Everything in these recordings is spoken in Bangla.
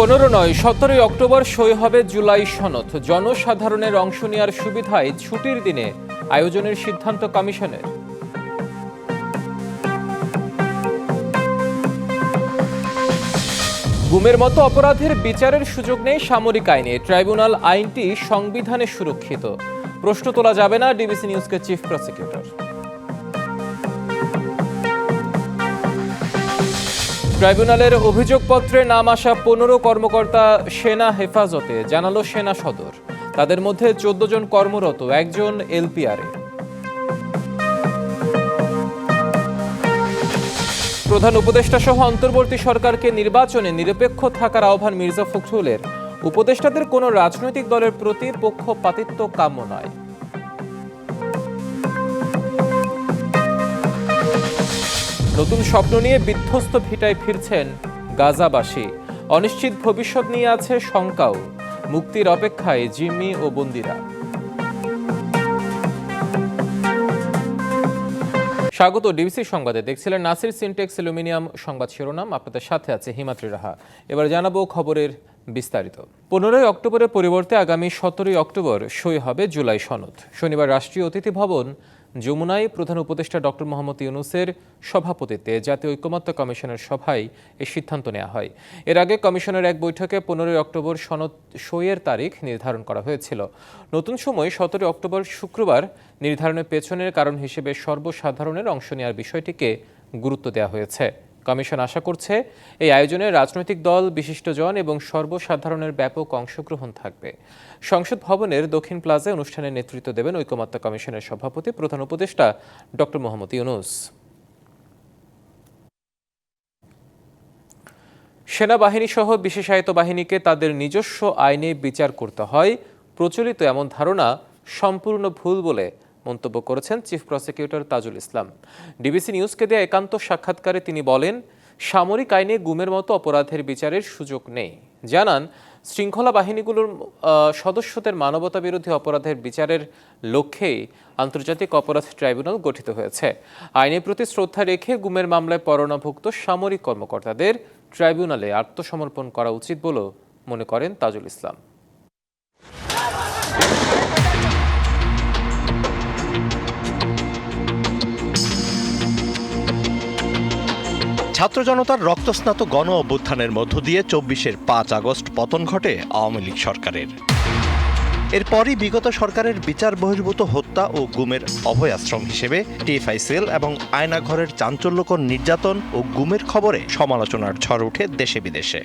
পনেরো নয়, সতেরোই অক্টোবর সই হবে জুলাই সনদ। জনসাধারণের অংশ নেওয়ার সুবিধায় ছুটির দিনে আয়োজনের সিদ্ধান্ত কমিশনের। গুমের মতো অপরাধের বিচারের সুযোগ নেই সামরিক আইনে। ট্রাইব্যুনাল আইনটি সংবিধানে সুরক্ষিত। প্রশ্ন তোলা যাবে না, ডিবিসি নিউজকে চিফ প্রসিকিউটর। ট্রাইব্যুনালের অভিযোগপত্রে নাম আসা পনেরো কর্মকর্তা সেনা হেফাজতে, জানালো সেনা সদর। তাদের মধ্যে চোদ্দ জন কর্মরত, একজন এলপিআরে। প্রধান উপদেষ্টা সহ অন্তর্বর্তী সরকারকে নির্বাচনে নিরপেক্ষ থাকার আহ্বান মির্জা ফখরুলের। উপদেষ্টাদের কোনো রাজনৈতিক দলের প্রতি পক্ষপাতিত্ব কাম্য নয়। নতুন স্বপ্ন নিয়ে বিধ্বস্ত ভিটায় ফিরছেন গাজাবাসী। অনিশ্চিত ভবিষ্যৎ নিয়ে আছে শঙ্কাও। মুক্তির অপেক্ষায় জিম্মি ও বন্দিরা। স্বাগত ডিবিসি সংবাদে। দেখছিলেন নাসির সিনটেক্স অ্যালুমিনিয়াম সংবাদ শিরোনাম। আপনাদের সাথে আছে হিমাদ্রি রাহা। এবার জানাব খবরের বিস্তারিত। পনেরোই অক্টোবরের পরিবর্তে আগামী সতেরোই অক্টোবর সই হবে জুলাই সনদ। শনিবার রাষ্ট্রীয় অতিথি ভবন যমুনায় প্রধান উপদেষ্টা ডক্টর মোহাম্মদ ইউনুসের সভাপতিত্বে জাতীয় ঐক্যমত্য কমিশনের সভায় এ সিদ্ধান্ত নেওয়া হয়। এর আগে কমিশনের এক বৈঠকে পনেরোই অক্টোবর সনদ সইয়ের তারিখ নির্ধারণ করা হয়েছিল। নতুন সময় সতেরোই অক্টোবর শুক্রবার নির্ধারণের পেছনের কারণ হিসেবে সর্বসাধারণের অংশ নেওয়ার বিষয়টিকে গুরুত্ব দেওয়া হয়েছে। কমিশন আশা করছে এই আয়োজনে রাজনৈতিক দল, বিশিষ্টজন এবং সর্বসাধারণের ব্যাপক অংশগ্রহণ থাকবে। সংসদ ভবনের দক্ষিণ প্লাজায় অনুষ্ঠানে নেতৃত্ব দেবেন ঐকমত্য কমিশনের সভাপতি প্রধান উপদেষ্টা ডক্টর মোহাম্মদ ইউনুস। সেনাবাহিনী সহ বিশেষায়িত বাহিনীকে তাদের নিজস্ব আইনে বিচার করতে হয়। প্রচলিত এমন ধারণা সম্পূর্ণ ভুল বলে মন্তব্য করেছেন chief prosecutor Tajul Islam. DBC নিউজকে দেয়া একান্ত সাক্ষাৎকারে তিনি বলেন, সামরিক আইনে গুমের মতো অপরাধের বিচারের সুযোগ নেই। জানান, শৃঙ্খলা বাহিনীগুলোর সদস্যদের মানবতা বিরোধী অপরাধের বিচারের লক্ষ্যেই আন্তর্জাতিক অপরাধ ট্রাইব্যুনাল গঠিত হয়েছে। আইনের প্রতি শ্রদ্ধা রেখে গুমের মামলায় পরণাভুক্ত সামরিক কর্মকর্তাদের ট্রাইব্যুনালে আত্মসমর্পণ করা উচিত বলেও মনে করেন তাজুল ইসলাম। ছাত্র জনতার রক্তস্নাত গণ অভ্যুত্থানের মধ্য দিয়ে চব্বিশের পাঁচ আগস্ট পতন ঘটে আওয়ামী লীগ সরকারের। এরপরই বিগত সরকারের বিচার বহির্ভূত হত্যা ও গুমের অভয়াশ্রম হিসেবে টিএফআই সেল এবং আয়নাঘরের চাঞ্চল্যকর নির্যাতন ও গুমের খবরে সমালোচনার ঝড় ওঠে দেশে বিদেশে।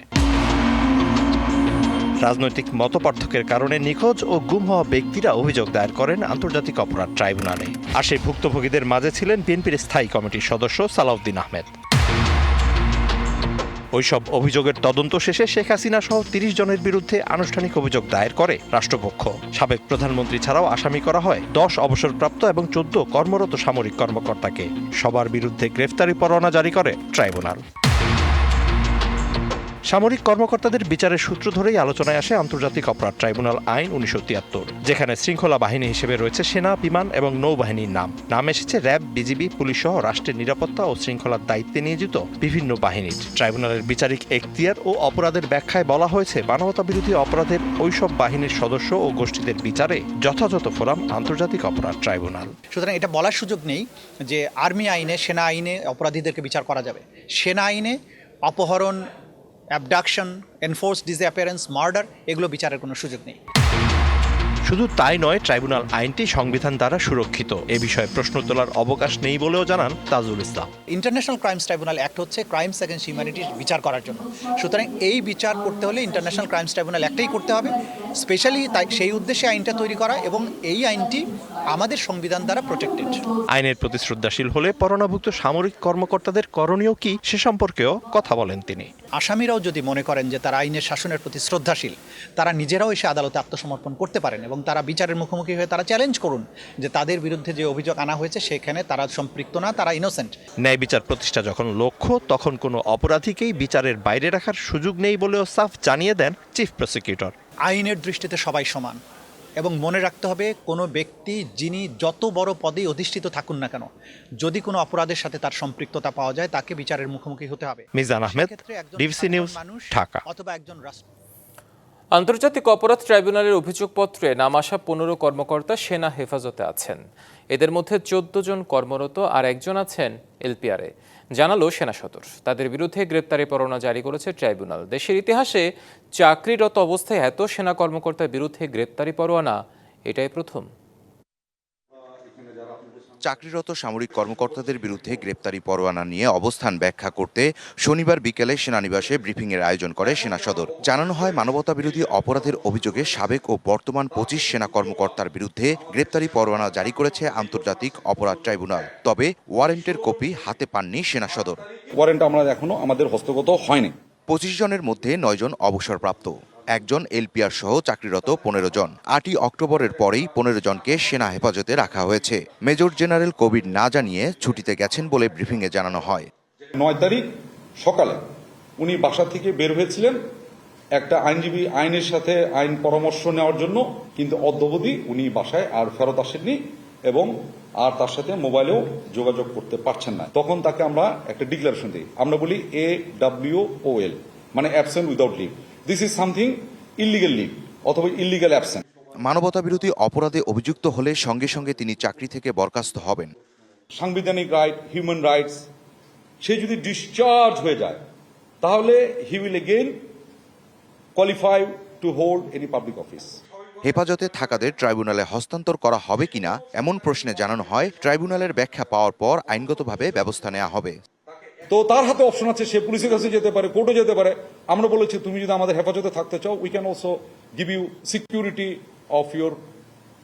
রাজনৈতিক মতপার্থক্যের কারণে নিখোঁজ ও গুম হওয়া ব্যক্তিরা অভিযোগ দায়ের করেন আন্তর্জাতিক অপরাধ ট্রাইব্যুনালে। আর সেই ভুক্তভোগীদের মাঝে ছিলেন বিএনপির স্থায়ী কমিটির সদস্য সালাউদ্দিন আহমেদ। ওইসব অভিযোগের তদন্ত শেষে শেখ হাসিনা সহ তিরিশ জনের বিরুদ্ধে আনুষ্ঠানিক অভিযোগ দায়ের করে রাষ্ট্রপক্ষ। সাবেক প্রধানমন্ত্রী ছাড়াও আসামি করা হয় দশ অবসরপ্রাপ্ত এবং চোদ্দ কর্মরত সামরিক কর্মকর্তাকে। সবার বিরুদ্ধে গ্রেফতারি পরোয়ানা জারি করে ট্রাইব্যুনাল। সামরিক কর্মকর্তাদের বিচারের সূত্র ধরেই আলোচনায় আসে আন্তর্জাতিক অপরাধ ট্রাইব্যুনাল আইন উনিশশো তিয়াত্তর, যেখানে শৃঙ্খলা বাহিনী হিসেবে রয়েছে সেনা, বিমান এবং নৌবাহিনীর নাম। নাম এসেছে র্যাব, বিজিবি, পুলিশ সহ রাষ্ট্রের নিরাপত্তা ও শৃঙ্খলার দায়িত্বে নিয়োজিত বিভিন্ন বাহিনীর। ট্রাইব্যুনালের বিচারিক এখতিয়ার ও অপরাধের ব্যাখ্যায় বলা হয়েছে, মানবতা বিরোধী অপরাধের ওইসব বাহিনীর সদস্য ও গোষ্ঠীদের বিচারে যথাযথ ফোরাম আন্তর্জাতিক অপরাধ ট্রাইব্যুনাল। সুতরাং এটা বলার সুযোগ নেই যে আর্মি আইনে, সেনা আইনে অপরাধীদেরকে বিচার করা যাবে। সেনা আইনে অপহরণ অ্যাবডাকশন এনফোর্স ডিসঅ্যাপিয়ারেন্স মার্ডার এগুলো বিচারের কোনো সুযোগ নেই। শুধু তাই নয় ট্রাইব্যুনাল আইনটি সংবিধান দ্বারা সুরক্ষিত। এ বিষয়ে প্রশ্ন তোলার অবকাশ নেই বলেও জানান Tajul Islam. International crimes tribunal act হচ্ছে ক্রাইমস এগেন্স্ট হিউম্যানিটির বিচার করার জন্য। সুতরাং এই বিচার করতে হলে ইন্টারন্যাশনাল ক্রাইমস ট্রাইব্যুনাল একটাই করতে হবে। স্পেশালি তাই সেই উদ্দেশ্যে আইনটা তৈরি করা এবং এই আইনটি আমাদের সংবিধান দ্বারা প্রোটেক্টেড। আইনের প্রতি শ্রদ্ধাশীল হলে পরণাভুক্ত সামরিক কর্মকর্তাদের করণীয় কি সে সম্পর্কেও কথা বলেন তিনি। আসামিরাও যদি মনে করেন যে তারা আইনের শাসনের প্রতি শ্রদ্ধাশীল তারা নিজেরাও এসে আদালতে আত্মসমর্পণ করতে পারেন এবং তারা বিচারের মুখোমুখি হয়ে তারা চ্যালেঞ্জ করুন যে তাদের বিরুদ্ধে যে অভিযোগ আনা হয়েছে সেখানে তারা সম্পৃক্ত না তারা ইনোসেন্ট ন্যায় বিচার প্রতিষ্ঠা যখন লক্ষ্য তখন কোনো অপরাধীকেই বিচারের বাইরে রাখার সুযোগ নেই বলেও সাফ জানিয়ে দেন চিফ প্রসিকিউটর। আইনের দৃষ্টিতে সবাই সমান এবং মনে রাখতে হবে কোনো ব্যক্তি যিনি যত বড় পদেই অধিষ্ঠিত থাকুন না কেন যদি কোনো অপরাধের সাথে তার সম্পৃক্ততা পাওয়া যায় তাকে বিচারের মুখোমুখি হতে হবে। মিজান আহমেদ সাধারণ নিউজ মানুষ ঢাকা। অথবা একজন রাষ্ট্র আন্তর্জাতিক অপরাধ ট্রাইব্যুনালের অভিযোগপত্রে নাম আসা পনেরো কর্মকর্তা সেনা হেফাজতে আছেন। এদের মধ্যে চোদ্দ জন কর্মরত আর একজন আছেন এলপিআরে। জানালো সেনা সদর। তাদের বিরুদ্ধে গ্রেপ্তারি পরোয়ানা জারি করেছে ট্রাইব্যুনাল। দেশের ইতিহাসে চাকরিরত অবস্থায় এত সেনা কর্মকর্তার বিরুদ্ধে গ্রেপ্তারি পরোয়ানা, এটাই প্রথম। চাকরিরত সামরিক কর্মকর্তাদের বিরুদ্ধে গ্রেপ্তারি পরোয়ানা নিয়ে অবস্থান ব্যাখ্যা করতে শনিবার বিকেলে সেনানিবাসে ব্রিফিংয়ের আয়োজন করে সেনা সদর। জানানো হয় মানবতা বিরোধী অপরাধের অভিযোগে সাবেক ও বর্তমান পঁচিশ সেনা কর্মকর্তার বিরুদ্ধে গ্রেপ্তারি পরোয়ানা জারি করেছে আন্তর্জাতিক অপরাধ ট্রাইব্যুনাল। তবে ওয়ারেন্টের কপি হাতে পাননি সেনা সদর। ওয়ারেন্ট আমরা এখনও আমাদের হস্তগত হয়নি। পঁচিশ জনের মধ্যে নয়জন অবসরপ্রাপ্ত। একজন এলপিআর সহ চাকরিরত পনেরো জন। আটই অক্টোবরের পরেই পনেরো জনকে সেনা হেফাজতে রাখা হয়েছে। মেজর জেনারেল কোভিড না জানিয়ে ছুটিতে গেছেন বলে ব্রিফিংয়ে জানানো হয়। নয় তারিখ সকালে উনি বাসা থেকে বের হয়েছিলেন। একটা আইনজীবী আইনের সাথে আইন পরামর্শ নেওয়ার জন্য, কিন্তু অদ্যবধি উনি বাসায় আর ফেরত আসেননি এবং আর তার সাথে মোবাইলেও যোগাযোগ করতে পারছেন না। তখন তাকে আমরা একটা ডিক্লারেশন দিই। আমরা বলি এ ডাব্লিউ ও এল মানে absent without leave this is something illegal leave অথবা ইলিগেল অ্যাবসেন্ট মানবতা বিরোধী অপরাধে অভিযুক্ত হলে সঙ্গে সঙ্গে তিনি চাকরি থেকে বরখাস্ত হবেন। সাংবিধানিক রাইট হিউম্যান রাইটস সে যদি ডিসচার্জ হয়ে যায় তাহলে he will again qualify to hold any public office হেফাজতে থাকাদের ট্রাইব্যুনালে হস্তান্তর করা হবে কিনা এমন প্রশ্নে জানানো হয়। ট্রাইব্যুনালের ব্যাখ্যা পাওয়ার পর আইনগতভাবে ব্যবস্থা নেওয়া হবে। তো তার হাতে অপশন আছে সে পুলিশের কাছে যেতে পারে কোর্টে যেতে পারে। আমরা বলেছি তুমি যদি আমাদের হেফাজতে থাকতে চাও we can also give you security of your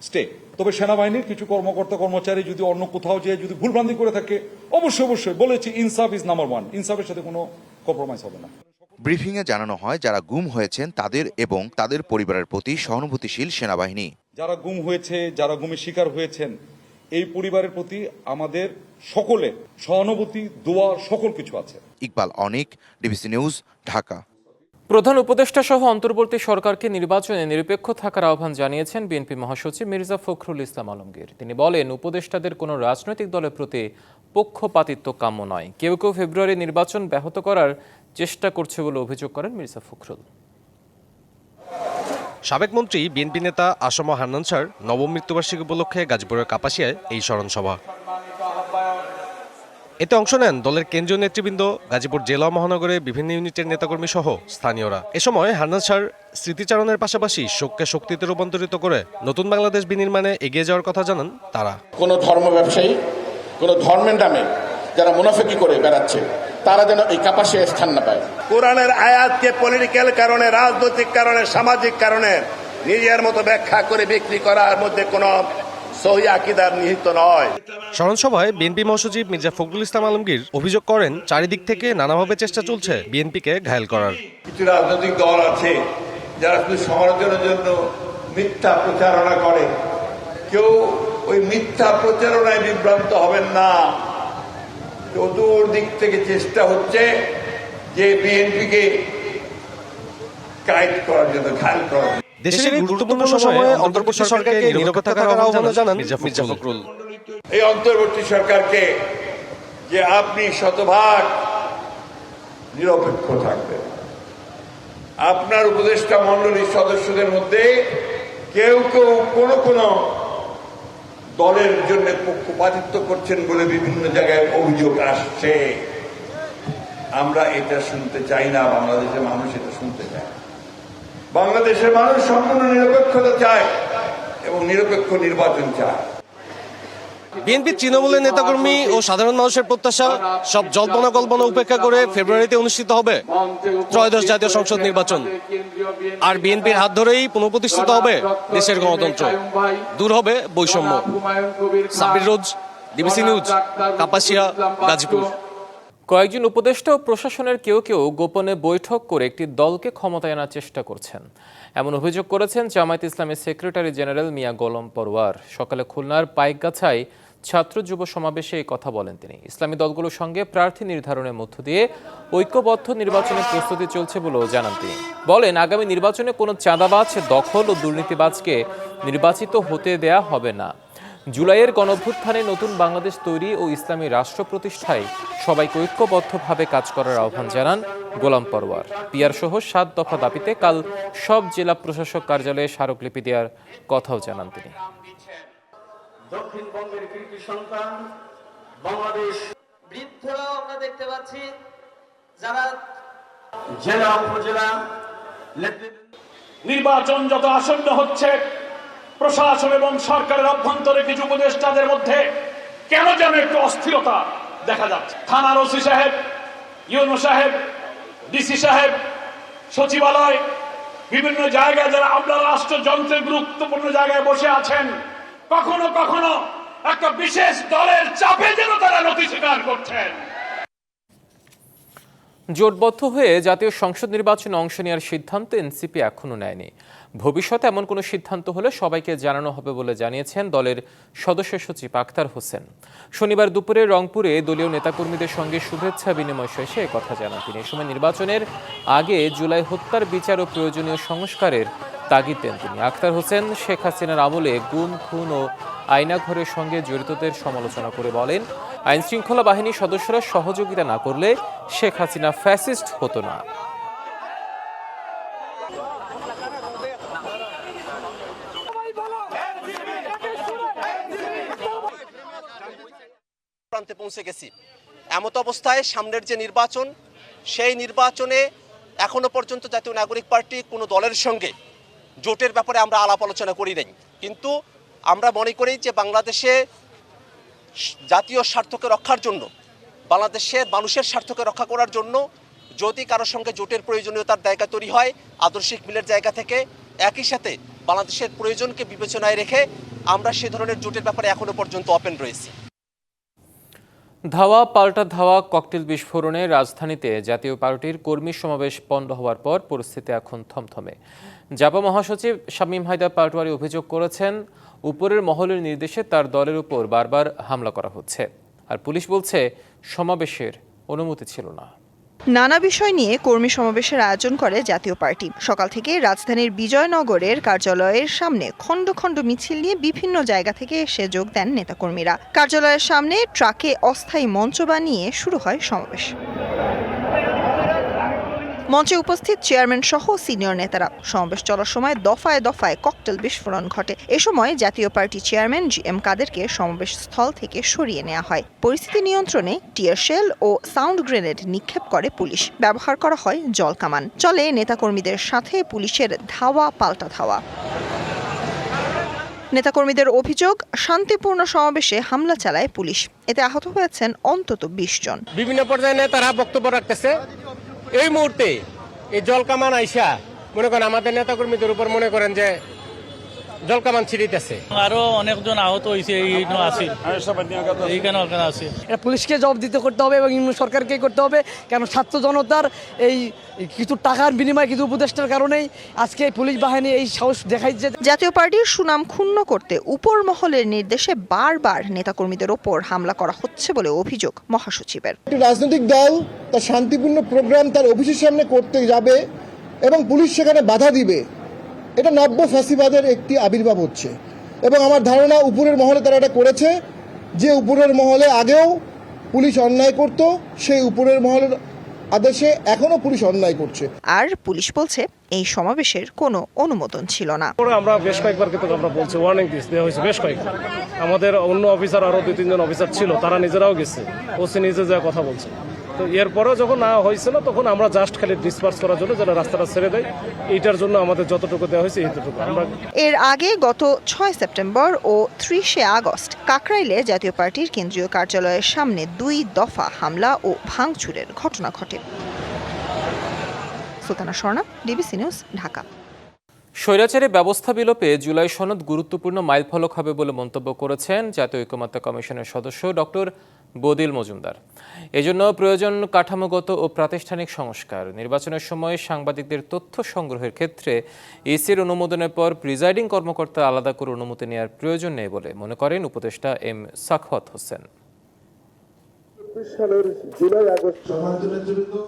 stay তবে সেনাবাহিনীর কিছু কর্মকর্তা কর্মচারী যদি অন্য কোথাও যেয়ে যদি ভুলভ্রান্তি করে থাকে অবশ্যই অবশ্যই বলেছি ইনসাফ ইজ নাম্বার ওয়ান ইনসাফের সাথে কোনো কম্প্রোমাইজ হবে না। ব্রিফিংয়ে জানানো হয় যারা গুম হয়েছেন তাদের এবং তাদের পরিবারের প্রতি সহানুভূতিশীল সেনাবাহিনী। যারা গুম হয়েছে যারা গুমের শিকার হয়েছেন এই পরিবারের প্রতি আমাদের সকলের সহানুভূতি দোয়া সকল কিছু আছে। Iqbal Anik DBC news Dhaka. প্রধান উপদেষ্টা সহ অন্তর্বর্তী সরকারকে নির্বাচনে নিরপেক্ষ থাকার আহ্বান জানিয়েছেন বিএনপি মহাসচিব মির্জা ফখরুল ইসলাম আলমগীর। তিনি বলেন উপদেষ্টাদের কোনো রাজনৈতিক দলের প্রতি পক্ষপাতিত্ব কাম্য নয়। কেউ কেউ ফেব্রুয়ারি নির্বাচন ব্যাহত করার চেষ্টা করছে বলে অভিযোগ করেন মির্জা ফখরুল। সাবেক মন্ত্রী বিএনপি নেতা আসম হান্নান স্যার নবম মৃত্যুবার্ষিকী উপলক্ষে গাজীপুরের কাপাসিয়ায় এই স্মরণ সভা এতে অংশ নেন দলের কেন্দ্রীয় নেতৃবৃন্দ গাজীপুর জেলা মহানগরে বিভিন্ন ইউনিটের নেতাকর্মী সহ স্থানীয়রা। এ সময় হান্নান স্যার স্মৃতিচারণের পাশাপাশি শোককে শক্তিতে রূপান্তরিত করে নতুন বাংলাদেশ বিনির্মাণে এগিয়ে যাওয়ার কথা জানান তারা। কোনো ধর্ম ব্যবসায়ী কোনো ধর্মের নামে যারা মুনাফিকি করে বেড়াচ্ছে তারা যেন এই কাপাসে স্থান না পায়। কোরআনের আয়াতকে পলিটিক্যাল কারণে রাজনৈতিক কারণে সামাজিক কারণে নিজের মতো ব্যাখ্যা করে বিক্রি করার মধ্যে কোনো সহি আকিদার নিহিত নয়। স্মরণ সভায় বিএনপি মহাসচিব মির্জা ফখরুল ইসলাম আলমগীর অভিযোগ করেন চারিদিক থেকে নানাভাবে চেষ্টা চলছে বিএনপিকে ঘায়েল করার। কিছু রাজনৈতিক দল আছে যারা শুধু সমালোচনার জন্য মিথ্যা প্রচারণা করে। কেউ ওই মিথ্যা প্রচারণায় বিভ্রান্ত হবেন না। চতুর্দিক থেকে চেষ্টা হচ্ছে যে বিএনপিকে গাইড করার জন্য ঘায়ল করার জন্য। দেশের এই গুরুত্বপূর্ণ সময়ে অন্তর্বর্তী সরকারকে নিরপেক্ষ থাকার আহ্বান জানান মির্জা ফখরুল। এই অন্তর্বর্তী সরকারকে যে আপনি শতভাগ নিরপেক্ষ থাকবেন। আপনার উপদেষ্টা মন্ডলীর সদস্যদের মধ্যে কেউ কেউ কোন কোন দলের জন্য পক্ষপাতিত্ব করছেন বলে বিভিন্ন জায়গায় অভিযোগ আসছে। আমরা এটা শুনতে চাই না বাংলাদেশের মানুষ এটা শুনতে চায়। বাংলাদেশের মানুষ সম্পূর্ণ নিরপেক্ষতা চায় এবং নিরপেক্ষ নির্বাচন চায়। বিএনপি তৃণমূলের নেতাকর্মী ও সাধারণ মানুষের প্রত্যাশা, সব জল্পনা কল্পনা উপেক্ষা করে ফেব্রুয়ারিতে অনুষ্ঠিত হবে ত্রয়োদশ জাতীয় সংসদ নির্বাচন। আর বিএনপির হাত ধরেই পুনঃপ্রতিষ্ঠিত হবে দেশের গণতন্ত্র। দূর হবে বৈষম্য। Sabir Roj DBC news, Kapasia, Gazipur. কয়েকজন উপদেষ্টা ও প্রশাসনের কেউ কেউ গোপনে বৈঠক করে একটি দলকে ক্ষমতায় আনার চেষ্টা করছেন। এমন অভিযোগ করেছেন জামায়াত ইসলামের সেক্রেটারি জেনারেল মিয়া গোলম পরওয়ার সকালে খুলনার পাইকগাছায় ছাত্র যুব সমাবেশে এই কথা বলেন তিনি। ইসলামী দলগুলোর সঙ্গে প্রার্থী নির্ধারণের মধ্য দিয়ে ঐক্যবদ্ধ নির্বাচনের প্রস্তুতি চলছে বলেও জানান তিনি। বলেন, আগামী নির্বাচনে কোনো চাঁদাবাজ, দখল ও দুর্নীতিবাজকে নির্বাচিত হতে দেয়া হবে না। জুলাইয়ের গণভ্যুত্থানে নতুন বাংলাদেশ তৈরি ও ইসলামী রাষ্ট্র প্রতিষ্ঠায় সবাইকে ঐক্যবদ্ধভাবে কাজ করার আহ্বান জানান গোলাম পরওয়ার। পিয়ার সহ সাত দফা দাবিতে কাল সব জেলা প্রশাসক কার্যালয়ে স্মারকলিপি দেওয়ার কথাও জানান তিনি। দক্ষিণবঙ্গের কৃতি সন্তান বাংলাদেশ। বৃদ্ধরাও আমরা দেখতে পাচ্ছি যারা জেলা উপজেলা নির্বাচন যত আসন্ন হচ্ছে প্রশাসন এবং সরকারের অভ্যন্তরে কিছু উপদেষ্টাদের মধ্যে কেন যেন একটু অস্থিরতা দেখা যাচ্ছে? থানার ওসি সাহেব, ইউনো সাহেব, ডিসি সাহেব, সচিবালয়, বিভিন্ন জায়গায় যারা আমরা রাষ্ট্রযন্ত্রের গুরুত্বপূর্ণ জায়গায় বসে আছেন, কখনো কখনো একটা বিশেষ দলের চাপে যেন তারা নথি স্বীকার করছেন। জোটবদ্ধ হয়ে জাতীয় সংসদ নির্বাচনে অংশ নেওয়ার সিদ্ধান্ত এনসিপি এখনও নেয়নি। ভবিষ্যতে এমন কোনো সিদ্ধান্ত হলে সবাইকে জানানো হবে বলে জানিয়েছেন দলের সদস্য সচিব আক্তার হোসেন। শনিবার দুপুরে রংপুরে দলীয় নেতাকর্মীদের সঙ্গে শুভেচ্ছা বিনিময় শেষে কথা জানান তিনি। এ সময় নির্বাচনের আগে জুলাই হত্যার বিচার ও প্রয়োজনীয় সংস্কারের তাগিদ দেন তিনি। আক্তার হোসেন শেখ হাসিনার আমলে গুম, খুন ও আয়নাঘরের সঙ্গে জড়িতদের সমালোচনা করে বলেন আইন শৃঙ্খলা বাহিনীর সদস্যরা সহযোগিতা না করলে শেখ হাসিনা ফ্যাসিস্ট হতো না। পৌঁছে গেছি। এমত অবস্থায় সামনের যে নির্বাচন, সেই নির্বাচনে এখনও পর্যন্ত জাতীয় নাগরিক পার্টি কোনো দলের সঙ্গে জোটের ব্যাপারে আমরা আলাপ আলোচনা করি নাই। কিন্তু আমরা মনে করি যে বাংলাদেশে জাতীয় স্বার্থকে রক্ষার জন্য বাংলাদেশের মানুষের স্বার্থকে রক্ষা করার জন্য যদি কারোর সঙ্গে জোটের প্রয়োজনীয়তার জায়গা তৈরি হয়, আদর্শিক মিলের জায়গা থেকে একই সাথে বাংলাদেশের প্রয়োজনকে বিবেচনায় রেখে আমরা সে ধরনের জোটের ব্যাপারে এখনও পর্যন্ত ওপেন রয়েছি। ধাওয়া, পাল্টা ধাওয়া, ককটেল বিস্ফোরণে রাজধানীতে জাতীয় পার্টির কর্মী সমাবেশ বন্ধ হওয়ার পর পরিস্থিতি এখন থমথমে। জাপা মহাসচিব শামীম হায়দার পাটোয়ারি অভিযোগ করেছেন, উপরের মহলের নির্দেশে তার দলের উপর বারবার হামলা করা হচ্ছে। আর পুলিশ বলছে, সমাবেশের অনুমতি ছিল না। নানা বিষয় নিয়ে কর্মী সমাবেশের আয়োজন করে জাতীয় পার্টি। সকাল থেকে রাজধানীর বিজয়নগরের কার্যালয়ের সামনে খণ্ড খণ্ড মিছিল নিয়ে বিভিন্ন জায়গা থেকে এসে যোগ দেন নেতাকর্মীরা। কার্যালয়ের সামনে ট্রাকে অস্থায়ী মঞ্চ বানিয়ে শুরু হয় সমাবেশ। মঞ্চে উপস্থিত চেয়ারম্যান সহ সিনিয়র নেতারা। সমাবেশ চলার সময় দফায় দফায় ককটেল বিস্ফোরণ ঘটে। এ সময় জাতীয় পার্টি চেয়ারম্যান জি এম কাদেরকে সমাবেশ স্থল থেকে সরিয়ে নেওয়া হয়। পরিস্থিতি নিয়ন্ত্রণে টিয়ার শেল ও সাউন্ড গ্রেনেড নিক্ষেপ করে পুলিশ। ব্যবহার করা হয় জল কামান। চলে নেতাকর্মীদের সাথে পুলিশের ধাওয়া, পাল্টা ধাওয়া। নেতাকর্মীদের অভিযোগ, শান্তিপূর্ণ সমাবেশে হামলা চালায় পুলিশ। এতে আহত হয়েছেন অন্তত বিশ জন। বিভিন্ন পর্যায়ে নেতারা বক্তব্য রাখতেছে। এই মুহূর্তে এই জলকামান আইসা মনে করেন আমাদের নেতাকর্মীদের উপর মনে করেন যে জলকামান ছিড়িতেছে। আরও অনেকজন আহত হয়েছে আছে। এইখানে ওখানে আছে। এটা পুলিশকে জবাব দিতে করতে হবে এবং সরকারকে করতে হবে কেন ছাত্র জনতার এই কিছু টাকার বিনিময়ে কিছু উপদেষ্টার কারণেই আজকে পুলিশ বাহিনী এই সাহস দেখাইছে। জাতীয় পার্টির সুনাম ক্ষুণ্ণ করতে উপর মহলের নির্দেশে বারবার নেতাকর্মীদের ওপর হামলা করা হচ্ছে বলে অভিযোগ মহাসচিবের। রাজনৈতিক দল তার শান্তিপূর্ণ প্রোগ্রাম তার অফিসের সামনে করতে যাবে এবং পুলিশ সেখানে বাধা দিবে। এটা নব্য ফ্যাসিবাদের একটি আবির্ভাব হচ্ছে। এবং আমার ধারণা উপরের মহলে তারা এটা করেছে যে উপরের মহলে আগেও পুলিশ অন্যায় করত সেই উপরের মহলের আদেশে এখনও পুলিশ অন্যায় করছে। আর পুলিশ বলছে এই সমাবেশের কোনো অনুমোদন ছিল না। আমরা বেশ কয়েকবার কিন্তু আমরা বলছি ওয়ার্নিং দিস দেওয়া হয়েছে বেশ কয়েকবার। আমাদের অন্য অফিসার আরও দুই তিনজন অফিসার ছিল তারা নিজেরাও গেছে। ওসি নিজে যা কথা বলছে। তো এরপরেও যখন না হয়েছিল তখন আমরা জাস্ট খালি ডিসপার্স করার জন্য যেন রাস্তাটা ছেড়ে দেয়। এইটার জন্য আমাদের যতটুকু দেওয়া হয়েছে এইটুকু। আমরা এর আগে গত ছয় সেপ্টেম্বর ও ত্রিশে আগস্ট কাকরাইলে জাতীয় পার্টির কেন্দ্রীয় কার্যালয়ের সামনে দুই দফা হামলা ও ভাঙচুরের ঘটনা ঘটে। Sultana Swarna DBC news Dhaka. স্বৈরাচারী ব্যবস্থা বিলোপে জুলাই সনদ গুরুত্বপূর্ণ মাইলফলক হবে বলে মন্তব্য করেছেন জাতীয় ঐকমত্য কমিশনের সদস্য ডক্টর বদিল মজুমদার। এজন্য প্রয়োজন কাঠামোগত ও প্রাতিষ্ঠানিক সংস্কার। নির্বাচনের সময় সাংবাদিকদের তথ্য সংগ্রহের ক্ষেত্রে ইসির অনুমোদনের পর প্রিজাইডিং কর্মকর্তা আলাদা করে অনুমতি নেওয়ার প্রয়োজন নেই বলে মনে করেন উপদেষ্টা এম সাখওয়াত হোসেন।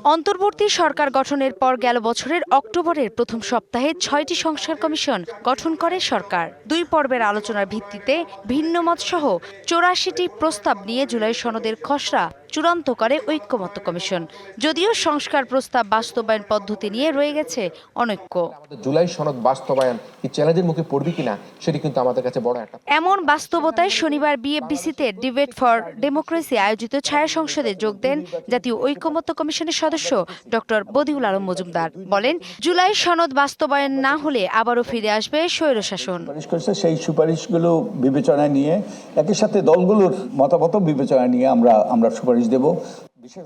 অন্তর্বর্তী সরকার গঠনের পর গেল বছরের অক্টোবরের প্রথম সপ্তাহে ছয়টি সংস্কার কমিশন গঠন করে সরকার। দুই পর্বের আলোচনার ভিত্তিতে ভিন্নমত সহ চৌরাশিটি প্রস্তাব নিয়ে জুলাই সনদের খসড়া চূড়ান্ত করে ঐক্যমত্য কমিশন। যদিও সংস্কার প্রস্তাব বাস্তবায়ন পদ্ধতি নিয়ে রয়ে গেছে অনৈক্য। জুলাই সনদ বাস্তবায়ন কি চ্যালেঞ্জের মুখে পড়বে কিনা সেটি কিন্তু আমাদের কাছে বড় একটা এমন বাস্তবতায় শনিবার বিএফডিসিতে ডিবেট ফর ডেমোক্রেসি আয়োজিত ছায়া সংসদে যোগ দেন জাতীয় ঐক্যমত্য কমিশনের সদস্য ডক্টর বদিউল আলম মজুমদার। বলেন জুলাই সনদ বাস্তবায়ন না হলে আবারও ফিরে আসবে স্বৈরশাসন। সেই সুপারিশগুলো বিবেচনায় নিয়ে একই সাথে দলগুলোর মতামত বিবেচনা নিয়ে আমরা আমরা সুপারিশ দেব।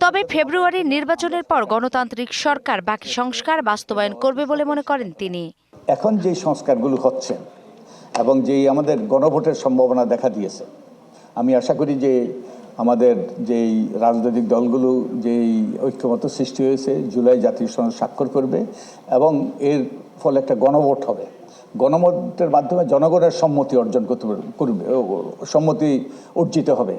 তবে ফেব্রুয়ারির নির্বাচনের পর গণতান্ত্রিক সরকার বাকি সংস্কার বাস্তবায়ন করবে বলে মনে করেন তিনি। এখন যে সংস্কারগুলো হচ্ছে এবং যেই আমাদের গণভোটের সম্ভাবনা দেখা দিয়েছে আমি আশা করি যে আমাদের যেই রাজনৈতিক দলগুলো যেই ঐক্যমত সৃষ্টি হয়েছে জুলাই জাতীয় সনদ স্বাক্ষর করবে এবং এর ফলে একটা গণভোট হবে। গণভোটের মাধ্যমে জনগণের সম্মতি অর্জন করতে করবে সম্মতি অর্জিত হবে।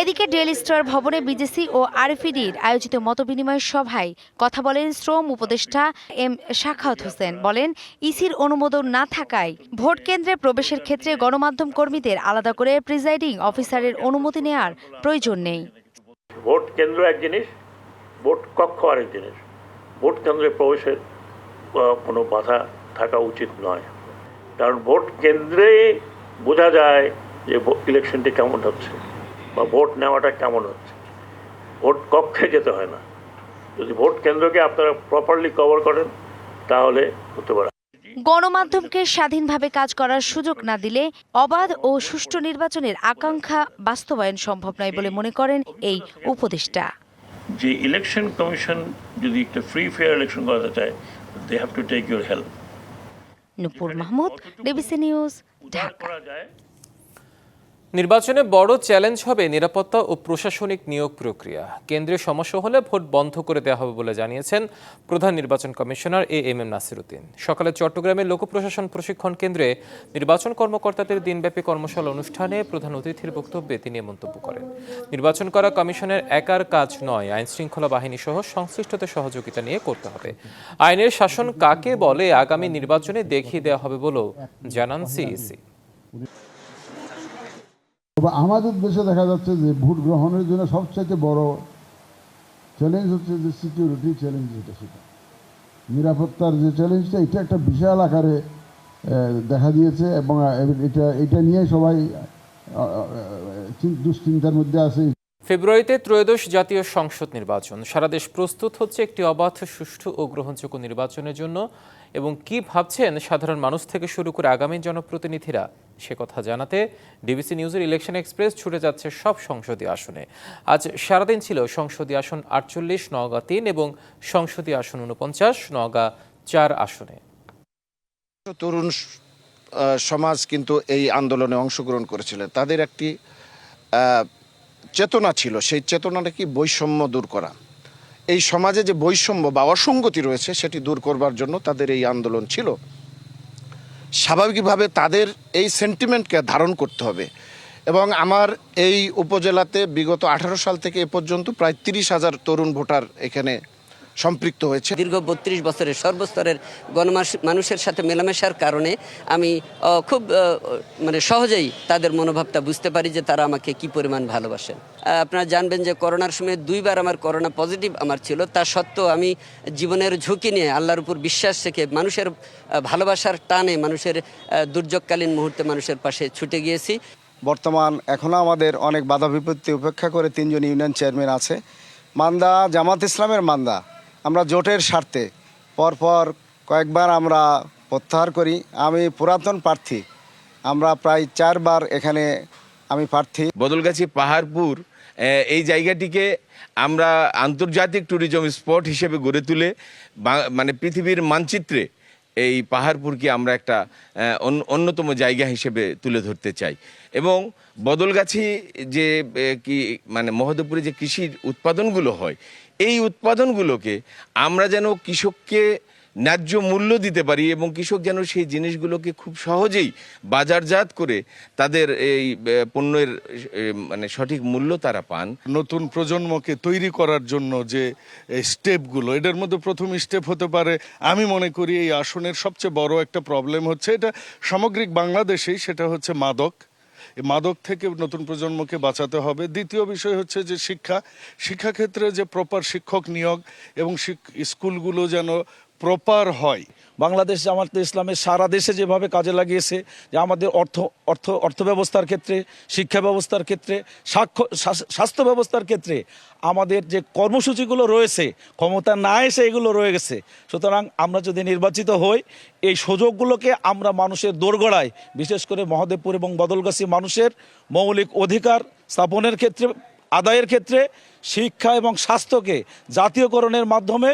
এদিকে ডেইলি স্টার ভবনে বিজেসি ও আরএফইডির আয়োজিত মতবিনিময় সভায় কথা বলেন শ্রম উপদেষ্টা এম শাখাওত হোসেন। বলেন ইসির অনুমোদন না থাকায় ভোট কেন্দ্রে প্রবেশের ক্ষেত্রে গণমাধ্যম কর্মীদের আলাদা করে প্রিজাইডিং অফিসারের অনুমতি নেয়ার প্রয়োজন নেই। ভোট কেন্দ্র এক জিনিস ভোট কক্ষ আরেক জিনিস। ভোট কেন্দ্রে প্রবেশের কোনো বাধা থাকা উচিত নয়। কারণ ভোট কেন্দ্রে বোঝা যায় যে ইলেকশনটি কেমন হচ্ছে বা ভোট নেওয়াটা কেমন হচ্ছে। ভোট কক্ষে যেতে হয় না। যদি ভোট কেন্দ্রকে আপনারা প্রপারলি কভার করেন তাহলে হতে পারে। গণমাধ্যমকে স্বাধীনভাবে কাজ করার সুযোগ না দিলে অবাধ ও সুষ্ঠু নির্বাচনের আকাঙ্ক্ষা বাস্তবায়ন সম্ভব নয় বলে মনে করেন এই উপদেষ্টা। যে ইলেকশন কমিশন যদি একটা ফ্রি ফেয়ার ইলেকশন করাতে চায় they have to take your help Nupur Mahmud DBC news Dhaka. নির্বাচনে বড় চ্যালেঞ্জ হবে নিরাপত্তা ও প্রশাসনিক নিয়োগ প্রক্রিয়া। কেন্দ্রীয় সমস্যা হলে ভোট বন্ধ করে দেওয়া হবে বলে জানিয়েছেন প্রধান নির্বাচন commissioner A M M Nasiruddin. সকালে চট্টগ্রামের লোক প্রশাসন প্রশিক্ষণ কেন্দ্রে নির্বাচন কর্মকর্তাদের দিনব্যাপী কর্মশালা অনুষ্ঠানে প্রধান অতিথির বক্তব্যে তিনি মন্তব্য করেন। নির্বাচন করা কমিশনের একার কাজ নয় আইন শৃঙ্খলা বাহিনী সহ সংশ্লিষ্টদের সহযোগিতা নিয়ে করতে হবে। আইনের শাসন কাকে বলে আগামী নির্বাচনে দেখিয়ে দেওয়া হবে বলেও জানান সিইসি তবে আমাদের দেশে দেখা যাচ্ছে যে ভোট গ্রহণের জন্য সবচাইতে বড় চ্যালেঞ্জ হচ্ছে যে সিকিউরিটি চ্যালেঞ্জ যেটা সেটা। নিরাপত্তার যে চ্যালেঞ্জটা এটা একটা বিশাল আকারে দেখা দিয়েছে এবং এটা এটা নিয়ে সবাই দুশ্চিন্তার মধ্যে আছে। ফেব্রুয়ারিতে ত্রয়োদশ জাতীয় সংসদ নির্বাচন। সারা দেশ প্রস্তুত হচ্ছে একটি অবাধ, সুষ্ঠু ও গ্রহণযোগ্য নির্বাচনের জন্য। এবং কি ভাবছেন সাধারণ মানুষ থেকে শুরু করে আগামী জনপ্রতিনিধিরা? সে কথা জানাতে ডিবিসি নিউজের ইলেকশন এক্সপ্রেস ছুটে যাচ্ছে সব সংসদীয় আসনে। আজ সারাদিন ছিল সংসদীয় আসন আটচল্লিশ, নওগাঁ তিন এবং সংসদীয় আসন উনপঞ্চাশ নওগাঁ চার আসনে। তরুণ সমাজ কিন্তু এই আন্দোলনে অংশগ্রহণ করেছিলেন। তাদের একটি চেতনা ছিল। সেই চেতনাটা কি বৈষম্য দূর করা। এই সমাজে যে বৈষম্য বা অসঙ্গতি রয়েছে, সেটি দূর করবার জন্য তাদের এই আন্দোলন ছিল। স্বাভাবিকভাবে তাদের এই সেন্টিমেন্টকে ধারণ করতে হবে। এবং আমার এই উপজেলাতে বিগত আঠারো সাল থেকে এ পর্যন্ত প্রায় তিরিশ হাজার তরুণ ভোটার এখানে সম্পৃক্ত হয়েছে। দীর্ঘ বত্রিশ বছরের সর্বস্তরের গণমাস মানুষের সাথে মেলামেশার কারণে আমি খুব মানে সহজেই তাদের মনোভাবটা বুঝতে পারি যে তারা আমাকে কি পরিমাণ ভালোবাসেন। আপনারা জানবেন যে করোনার সময় দুইবার আমার করোনা পজিটিভ আমার ছিল। তা সত্ত্বেও আমি জীবনের ঝুঁকি নিয়ে আল্লাহর উপর বিশ্বাস রেখে মানুষের ভালোবাসার টানে মানুষের দুর্যোগকালীন মুহূর্তে মানুষের পাশে ছুটে গিয়েছি। বর্তমান এখনও আমাদের অনেক বাধা বিপত্তি উপেক্ষা করে তিনজন ইউনিয়ন চেয়ারম্যান আছে। মান্দা জামাত ইসলামের মান্দা। আমরা জোটের স্বার্থে। পরপর কয়েকবার আমরা প্রত্যাহার করি। আমি পুরাতন প্রার্থী। আমরা প্রায় চারবার এখানে আমি প্রার্থী। বদলগাছি পাহাড়পুর এই জায়গাটিকে আমরা আন্তর্জাতিক ট্যুরিজম স্পট হিসেবে গড়ে তুলে মানে পৃথিবীর মানচিত্রে এই পাহাড়পুরকে আমরা একটা অন্যতম জায়গা হিসেবে তুলে ধরতে চাই। এবং বদলগাছি যে কি মানে মহদেবপুরে যে কৃষির উৎপাদনগুলো হয় এই উৎপাদনগুলোকে আমরা যেন কৃষককে ন্যায্য মূল্য দিতে পারি এবং কৃষক যেন সেই জিনিসগুলোকে খুব সহজেই বাজারজাত করে তাদের এই পণ্যের মানে সঠিক মূল্য তারা পান। নতুন প্রজন্মকে তৈরি করার জন্য যে স্টেপগুলো, এটার মধ্যে প্রথম স্টেপ হতে পারে, আমি মনে করি এই আসনের সবচেয়ে বড় একটা প্রবলেম হচ্ছে এটা সামগ্রিক বাংলাদেশেই, সেটা হচ্ছে মাদক। মাদক থেকে নতুন প্রজন্মকে বাঁচাতে হবে। দ্বিতীয় বিষয় হচ্ছে যে শিক্ষা। শিক্ষাক্ষেত্রে যে প্রপার শিক্ষক নিয়োগ এবং স্কুলগুলো যেন প্রপার হয় বাংলাদেশ জামাত ইসলামের সারা দেশে যেভাবে কাজে লাগিয়েছে, যে আমাদের অর্থ অর্থ অর্থ ব্যবস্থার ক্ষেত্রে শিক্ষা ব্যবস্থার ক্ষেত্রে, সাক্ষ্য স্বাস্থ্য ব্যবস্থার ক্ষেত্রে আমাদের যে কর্মসূচিগুলো রয়েছে, ক্ষমতা না এসে এগুলো রয়ে গেছে। সুতরাং আমরা যদি নির্বাচিত হই, এই সুযোগগুলোকে আমরা মানুষের দোরগড়ায়, বিশেষ করে মহাদেবপুর এবং বদলগাছি মানুষের মৌলিক অধিকার স্থাপনের ক্ষেত্রে, আদায়ের ক্ষেত্রে, শিক্ষা এবং স্বাস্থ্যকে জাতীয়করণের মাধ্যমে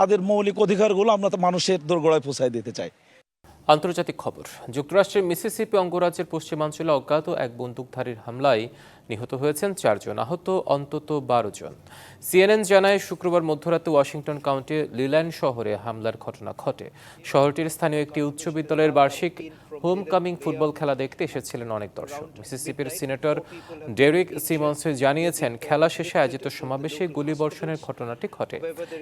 তাদের মৌলিক অধিকারগুলো আমরা মানুষের দোরগোড়ায় পৌঁছায় দিতে চাই। আন্তর্জাতিক খবর, যুক্তরাষ্ট্রের মিসিসিপি অঙ্গরাজ্যের পশ্চিমাঞ্চলে অজ্ঞাত এক বন্দুকধারীর হামলায় নিহত হয়েছেন চারজন আহত, অন্তত বারো জন। সিএনএন জানায়, শুক্রবার মধ্যরাতে ওয়াশিংটন কাউন্টি লিল্যান্ড শহরে হামলার ঘটনা ঘটে। শহরটির স্থানীয় একটি উচ্চ বিদ্যালয়ের বার্ষিক হোম কামিং ফুটবল খেলা দেখতে এসেছিলেন অনেক দর্শক মিসিসিপির সিনেটর ডেরিক সিমন্স জানিয়েছেন খেলা শেষে আয়োজিত সমাবেশে গুলিবর্ষণের ঘটনাটি ঘটে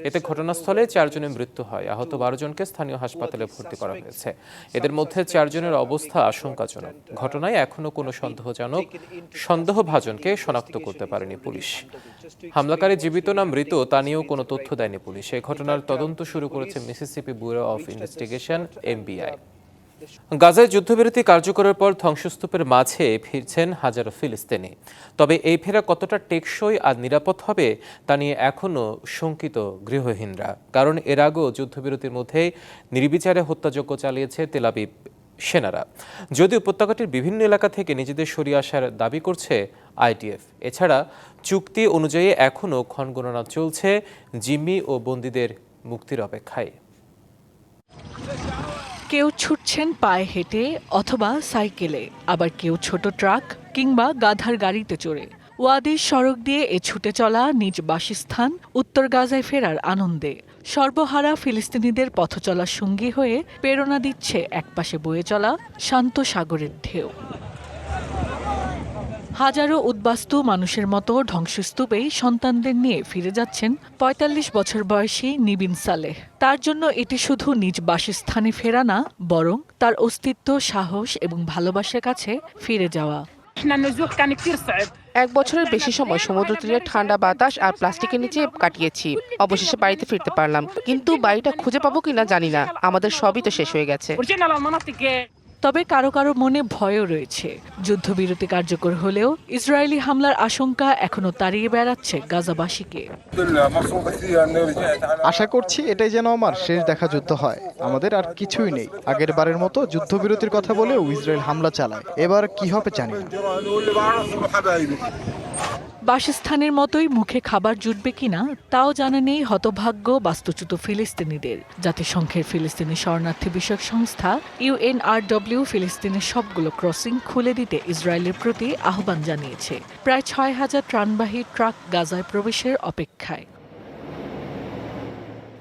এতে ঘটনাস্থলে চারজনের মৃত্যু হয় আহত বারো জনকে স্থানীয় হাসপাতালে ভর্তি করা হয়েছে এদের মধ্যে চারজনের অবস্থা আশঙ্কাজনক ঘটনায় এখনও কোনো সন্দেহজনক সন্দেহভাজনকে শনাক্ত করতে পারেনি পুলিশ হামলাকারী জীবিত না মৃত তা নিয়েও কোনো তথ্য দেয়নি পুলিশ এই ঘটনার তদন্ত শুরু করেছে Mississippi Bureau of Investigation MBI গাজায় যুদ্ধবিরতি কার্যকরের পর ধ্বংসস্তূপের মাঝে ফিরছেন হাজারো ফিলিস্তিনি। তবে এই ফেরা কতটা টেকসই আর নিরাপদ হবে, তা নিয়ে এখনও শঙ্কিত গৃহহীনরা। কারণ এর আগেও যুদ্ধবিরতির মধ্যে নির্বিচারে হত্যাযজ্ঞ চালিয়েছে তেলাবিব সেনারা। যদি উপত্যকাটির বিভিন্ন এলাকা থেকে নিজেদের সরিয়ে আসার দাবি করছে আইটিএফ। এছাড়া চুক্তি অনুযায়ী এখনও ক্ষণগণনা চলছে জিম্মি ও বন্দীদের মুক্তির অপেক্ষায়। কেউ ছুটছেন পায়ে হেঁটে অথবা সাইকেলে, আবার কেউ ছোট ট্রাক কিংবা গাধার গাড়িতে চড়ে। ওয়াদির সড়ক দিয়ে এ ছুটে চলা নিজ বাসস্থান, উত্তর গাজায় ফেরার আনন্দে। সর্বহারা ফিলিস্তিনিদের পথ চলার সঙ্গী হয়ে প্রেরণা দিচ্ছে একপাশে বয়ে চলা শান্ত সাগরের ঢেউ। হাজারো উদ্বাস্তু মানুষের মতো ধ্বংসস্তূপেই সন্তানদের নিয়ে ফিরে যাচ্ছেন ৪৫ বছর বয়সী নিবিন সালেহ। তার জন্য এটি শুধু নিজ বাসস্থানে ফেরা না বরং তার অস্তিত্ব সাহস এবং ভালোবাসার কাছে ফিরে যাওয়া। এক বছরের বেশি সময় সমুদ্র তীরের ঠান্ডা বাতাস আর প্লাস্টিকের নিচে কাটিয়েছি। অবশেষে বাড়িতে ফিরতে পারলাম। কিন্তু বাড়িটা খুঁজে পাবো কিনা জানি না। আমাদের সবই তো শেষ হয়ে গেছে। তবে কারও কারও মনে ভয়ও রয়েছে। যুদ্ধবিরতি কার্যকর হলেও ইসরায়েলি হামলার আশঙ্কা এখনও তাড়িয়ে বেড়াচ্ছে গাজাবাসীকে। আশা করছি এটাই যেন আমার শেষ দেখা যুদ্ধ হয়। আমাদের আর কিছুই নেই। আগের বারের মতো যুদ্ধবিরতির কথা বলেও ইসরায়েল হামলা চালায়। এবার কি হবে জানি না। বাসস্থানের মতোই মুখে খাবার জুটবে কিনা, তাও জানা নেই হতভাগ্য বাস্তুচ্যুত ফিলিস্তিনিদের। জাতিসংঘের ফিলিস্তিনি শরণার্থী বিষয়ক সংস্থা ইউএনআরডব্লিউ ফিলিস্তিনের সবগুলো ক্রসিং খুলে দিতে ইসরায়েলের প্রতি আহ্বান জানিয়েছে। প্রায় ছয় হাজার ত্রাণবাহী ট্রাক গাজায় প্রবেশের অপেক্ষায়।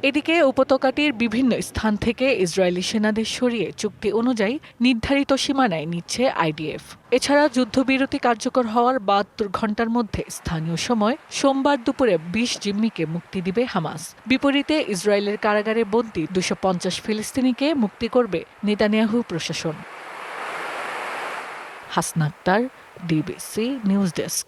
এদিকে উপত্যকাটির বিভিন্ন স্থান থেকে ইসরায়েলি সেনাদের সরিয়ে চুক্তি অনুযায়ী নির্ধারিত সীমানায় নিচ্ছে আইডিএফ। এছাড়া যুদ্ধবিরতি কার্যকর হওয়ার বাহাত্তর ঘণ্টার মধ্যে স্থানীয় সময় সোমবার দুপুরে বিশ জিম্মিকে মুক্তি দিবে হামাস। বিপরীতে ইসরায়েলের কারাগারে বন্দী দুশো পঞ্চাশ ফিলিস্তিনিকে মুক্তি করবে নেতানিয়াহু প্রশাসন। Hasnaktar DBC news desk